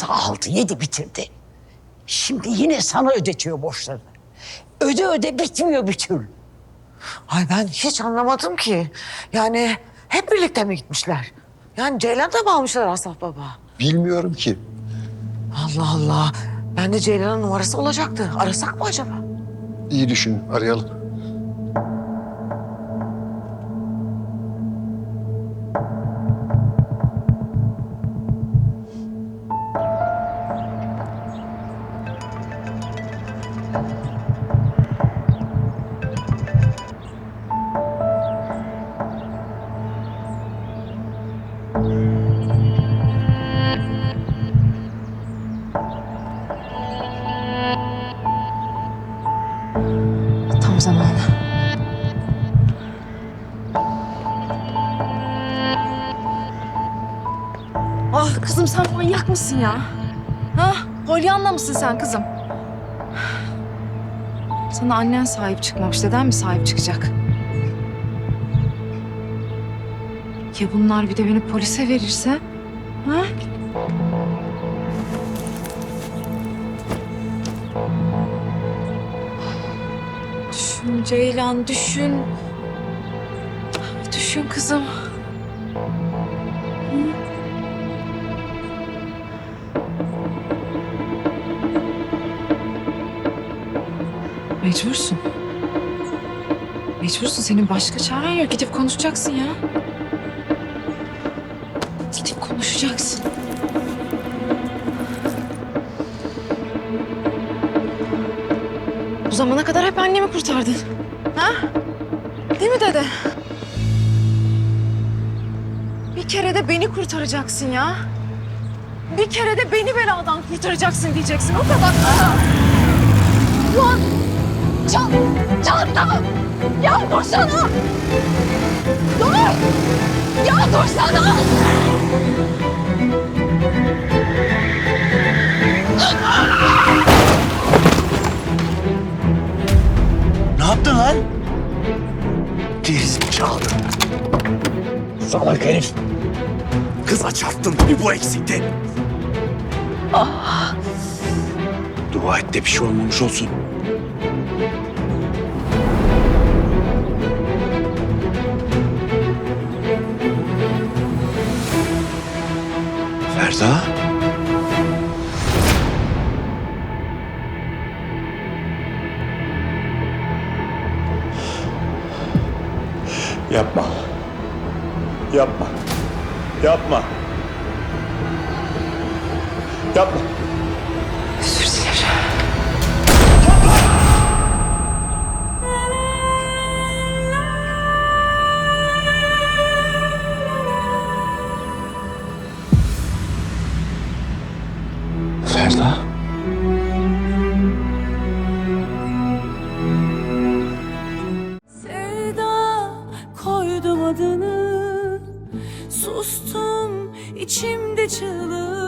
Parası aldı, yedi bitirdi. Şimdi yine sana ödetiyor borçlarını. Öde öde bitmiyor bir türlü. Ay ben hiç anlamadım ki. Yani hep birlikte mi gitmişler? Yani Ceylan da mı almışlar Asaf Baba? Bilmiyorum ki. Allah Allah. Ben de Ceylan'ın numarası olacaktı. Arasak mı acaba? İyi düşün, arayalım. Tam zamanı. Ah kızım sen manyak mısın ya? Ha? Pollyanna mısın sen kızım? Sana annen sahip çıkmamış. Deden mi sahip çıkacak? Ya bunlar bir de beni polise verirse? Ha? Düşün Ceylan, düşün. Düşün kızım. Hı? Mecbursun. Mecbursun. Senin başka çaren yok. Gidip konuşacaksın ya. Gidip konuşacaksın. Bu zamana kadar hep annemi kurtardın. Ha? Değil mi dede? Bir kere de beni kurtaracaksın ya. Bir kere de beni beladan kurtaracaksın diyeceksin. O kadar. Lan! Can! Canım! Ya dursana! Dur! Ya dursana! Ne yaptın lan? Gerizekalı. Salak herif. Kıza çarptın. Bir bu eksikti. Dua et de bir şey olmamış olsun. Ferda? Yapma. Yapma. Yapma. Yapma. Koydum adını. Sustum içimde çığlığı